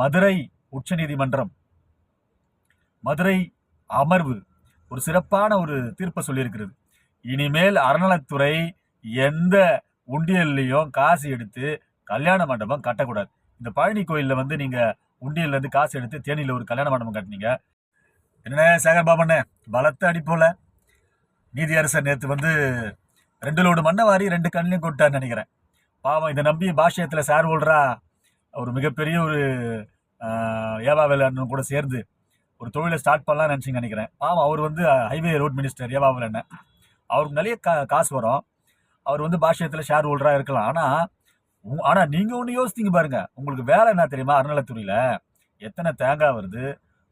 மதுரை உச்சநீதிமன்றம். மதுரை அமர்வு ஒரு சிறப்பான ஒரு தீர்ப்பை சொல்லியிருக்கிறது. இனிமேல் அறநலத்துறை எந்த உண்டியல்லையும் காசு எடுத்து கல்யாண மண்டபம் கட்டக்கூடாது. இந்த பழனி கோயிலில் வந்து நீங்கள் உண்டியல்லேருந்து காசு எடுத்து தேனியில் ஒரு கல்யாண மண்டபம் கட்டினீங்க. என்ன சேகர் பாபண்ணே பலத்த அடிப்போல நீதியரசர் நேற்று வந்து ரெண்டு லோடு மண்ணை வாரி ரெண்டு கண்ணிலையும் கொட்டான்னு நினைக்கிறேன். பாவம் இதை நம்பி பாஷ்யத்தில் சார் ஓல்றா ஒரு மிகப்பெரிய ஒரு ஏவா வேலன்னு கூட சேர்ந்து ஒரு தொழிலை ஸ்டார்ட் பண்ணலாம்னு நினச்சிங்க நினைக்கிறேன். பாவம் அவர் வந்து ஹைவே ரோட் மினிஸ்டர் ஏவா வேலன்னு அவருக்கு நிறைய கா காசு வரும். அவர் வந்து பாஷ்யத்தில் ஷேர் ஹோல்டராக இருக்கலாம். ஆனால் ஆனால் நீங்கள் ஒன்று யோசித்தீங்க பாருங்க. உங்களுக்கு வேலை என்ன தெரியுமா அறநிலைத்துறையில் எத்தனை தேங்காய் வருது?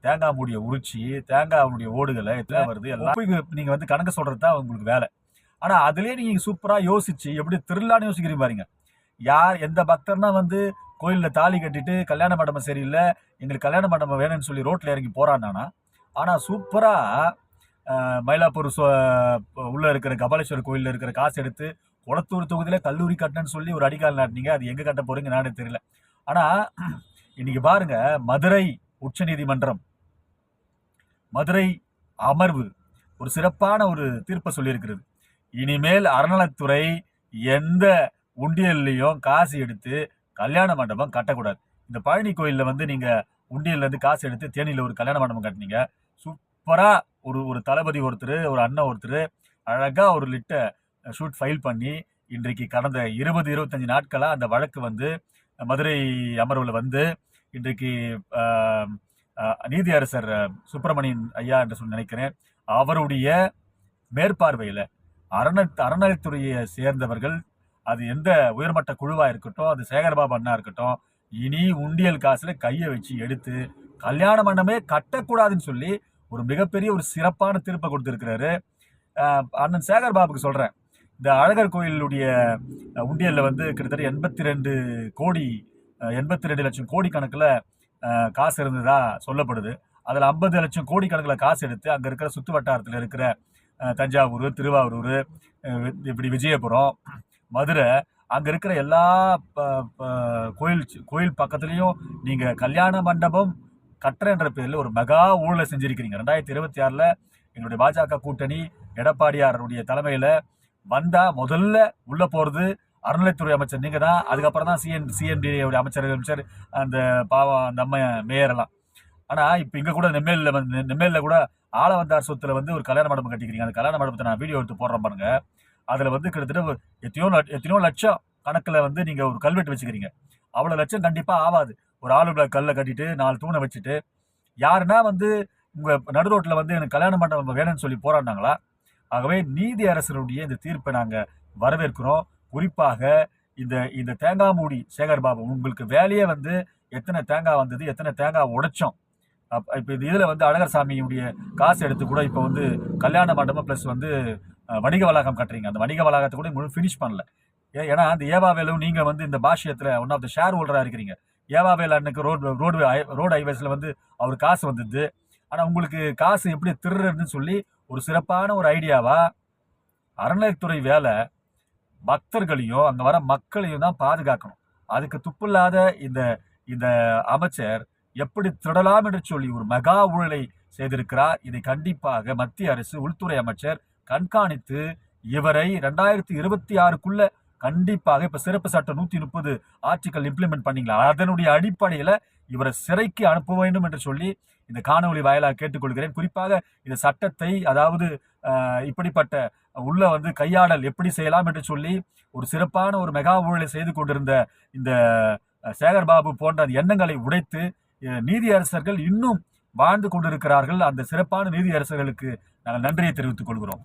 தேங்காய் மூடிய உரிச்சி தேங்காவுடைய ஓடுகளை எத்தனை வருது? எல்லாம் நீங்கள் வந்து கணக்கு சொல்கிறது தான் உங்களுக்கு வேலை. ஆனால் அதுலேயே நீங்கள் சூப்பராக யோசிச்சு எப்படி திருவிழான்னு யோசிக்கிறீங்க பாருங்க. யார் எந்த பக்தர்னா வந்து கோயிலில் தாலி கட்டிட்டு கல்யாண மண்டபம் சரியில்லை எங்களுக்கு கல்யாண மண்டபம் வேணும்னு சொல்லி ரோட்டில் இறங்கி போகிறான்னா ஆனால் சூப்பராக மயிலாப்பூர் உள்ளே இருக்கிற கபாலேஸ்வரர் கோயிலில் இருக்கிற காசு எடுத்து குளத்தூர் தொகுதியில் கல்லூரி கட்டணும்னு சொல்லி ஒரு அடிக்கால் நாட்டினீங்க. அது எங்கே கட்ட போகிறீங்க நானே தெரியல. ஆனால் இன்னைக்கு பாருங்க மதுரை உச்சநீதிமன்றம் மதுரை அமர்வு ஒரு சிறப்பான ஒரு தீர்ப்பை சொல்லியிருக்கிறது. இனிமேல் அறநலத்துறை எந்த உண்டியல்லையும் காசு எடுத்து கல்யாண மண்டபம் கட்டக்கூடாது. இந்த பழனி கோயிலில் வந்து நீங்கள் உண்டியிலேருந்து காசு எடுத்து தேனியில் ஒரு கல்யாண மண்டபம் கட்டினீங்க. சூப்பராக ஒரு ஒரு தளபதி ஒருத்தர் ஒரு அண்ணன் ஒருத்தர் அழகாக ஒரு லிட்டை ஷூட் ஃபைல் பண்ணி இன்றைக்கு கடந்த இருபது இருபத்தஞ்சி நாட்களாக அந்த வழக்கு வந்து மதுரை அமர்வில் வந்து இன்றைக்கு நீதியரசர் சுப்பிரமணியன் ஐயா என்று சொல்லி நினைக்கிறேன் அவருடைய மேற்பார்வையில் அரண அறநிலைத்துறையை சேர்ந்தவர்கள் அது எந்த உயர்மட்ட குழுவாக இருக்கட்டும் அது சேகர்பாபு அண்ணா இருக்கட்டும் இனி உண்டியல் காசில் கையை வச்சு எடுத்து கல்யாண மண்டபமே கட்டக்கூடாதுன்னு சொல்லி ஒரு மிகப்பெரிய ஒரு சிறப்பான தீர்ப்பை கொடுத்துருக்கிறாரு. அண்ணன் சேகர் பாபுக்கு சொல்கிறேன் இந்த அழகர் கோயிலுடைய உண்டியலில் வந்து கிட்டத்தட்ட எண்பத்தி ரெண்டு கோடி எண்பத்தி ரெண்டு லட்சம் கோடி கணக்கில் காசு இருந்ததா சொல்லப்படுது. அதில் ஐம்பது லட்சம் கோடி கணக்கில் காசு எடுத்து அங்கே இருக்கிற சுற்று வட்டாரத்தில் இருக்கிற தஞ்சாவூர் திருவாரூர் இப்படி விஜயபுரம் மதுரை அங்கே இருக்கிற எல்லா ப- ப- கோயில் கோயில் பக்கத்துலேயும் நீங்கள் கல்யாண மண்டபம் கட்டுறன்ற பேரில் ஒரு மெகா ஊழலை செஞ்சுருக்கிறீங்க. ரெண்டாயிரத்தி இருபத்தி ஆறில் எங்களுடைய பாஜக கூட்டணி எடப்பாடியாருடைய தலைமையில் வந்தால் முதல்ல உள்ளே போகிறது அறநிலைத்துறை அமைச்சர். நீங்கள் தான் அதுக்கப்புறம் தான் சிஎன் சிஎன்டி அமைச்சர் அமைச்சர் அந்த பாவம் அந்த அம்மா மேயர் ஆனால் இப்போ இங்கே கூட நெம்மேலில் வந்து நெம்மேலில் கூட ஆள வந்தார் சொத்துல வந்து ஒரு கல்யாண மண்டபம் கட்டிக்கிறீங்க. அந்த கல்யாண மண்டபத்தை நான் வீடியோ எடுத்து போடுறேன் பாருங்கள் அதில் வந்து கிட்டத்தட்ட எத்தனையோ எத்தனையோ லட்சம் கணக்கில் வந்து நீங்கள் ஒரு கல்வெட்டு வச்சுக்கிறீங்க. அவ்வளோ லட்சம் கண்டிப்பாக ஆகாது ஒரு ஆளுகளை கல்லை கட்டிட்டு நாலு தூணை வச்சுட்டு யாருன்னா வந்து உங்கள் நடு ரோட்டில் வந்து எனக்கு கல்யாண மண்டபம் வேணும்னு சொல்லி போராடினாங்களா? ஆகவே நீதி அரசருடைய இந்த தீர்ப்பை நாங்கள் வரவேற்கிறோம். குறிப்பாக இந்த இந்த தேங்காய் மூடி சேகர் பாபு உங்களுக்கு வேலையே வந்து எத்தனை தேங்காய் வந்தது எத்தனை தேங்காய் உடைச்சோம்? அப் இப்போ இந்த இதில் வந்து அழகர் சாமியுடைய காசு எடுத்து கூட இப்போ வந்து கல்யாண மண்டபம் ப்ளஸ் வந்து வணிக வளாகம் கட்டுறீங்க. அந்த வணிக வளாகத்தை கூட முழு ஃபினிஷ் பண்ணல. ஏ- ஏன்னா அந்த ஏவாவேலும் நீங்கள் வந்து இந்த பாஷியத்தில் ஒன் ஆஃப் த ஷேர் ஹோல்டராக இருக்கிறீங்க ஏவாவேல் அன்னைக்கு ரோடு ரோடு ரோடு ஹைவேஸில் வந்து அவர் காசு வந்தது. ஆனால் உங்களுக்கு காசு எப்படி திருடுறதுன்னு சொல்லி ஒரு சிறப்பான ஒரு ஐடியாவாக அறநிலைத்துறை வேலை பக்தர்களையும் அங்கே வர மக்களையும் தான் பாதுகாக்கணும். அதுக்கு துப்பில்லாத இந்த இந்த அமைச்சர் எப்படி திருடலாம் என்று சொல்லி ஒரு மெகா ஊழலை செய்திருக்கிறார். இதை கண்டிப்பாக மத்திய அரசு உள்துறை அமைச்சர் கண்காணித்து இவரை ரெண்டாயிரத்தி இருபத்தி ஆறுக்குள்ள கண்டிப்பாக இப்ப சிறப்பு சட்டம் நூத்தி முப்பது ஆர்டிக்கல் இம்ப்ளிமெண்ட் பண்ணீங்களா? அதனுடைய அடிப்படையில இவரை சிறைக்கு அனுப்ப வேண்டும் என்று சொல்லி இந்த காணொளி வாயிலாக கேட்டுக்கொள்கிறேன். குறிப்பாக இந்த சட்டத்தை அதாவது இப்படிப்பட்ட உள்ள வந்து கையாடல் எப்படி செய்யலாம் என்று சொல்லி ஒரு சிறப்பான ஒரு மெகா ஊழலை செய்து கொண்டிருந்த இந்த சேகர் பாபு போன்ற எண்ணங்களை உடைத்து நீதியரசர்கள் இன்னும் வாழ்ந்து கொண்டிருக்கிறார்கள். அந்த சிறப்பான நீதியரசர்களுக்கு நாங்கள் நன்றியை தெரிவித்துக் கொள்கிறோம்.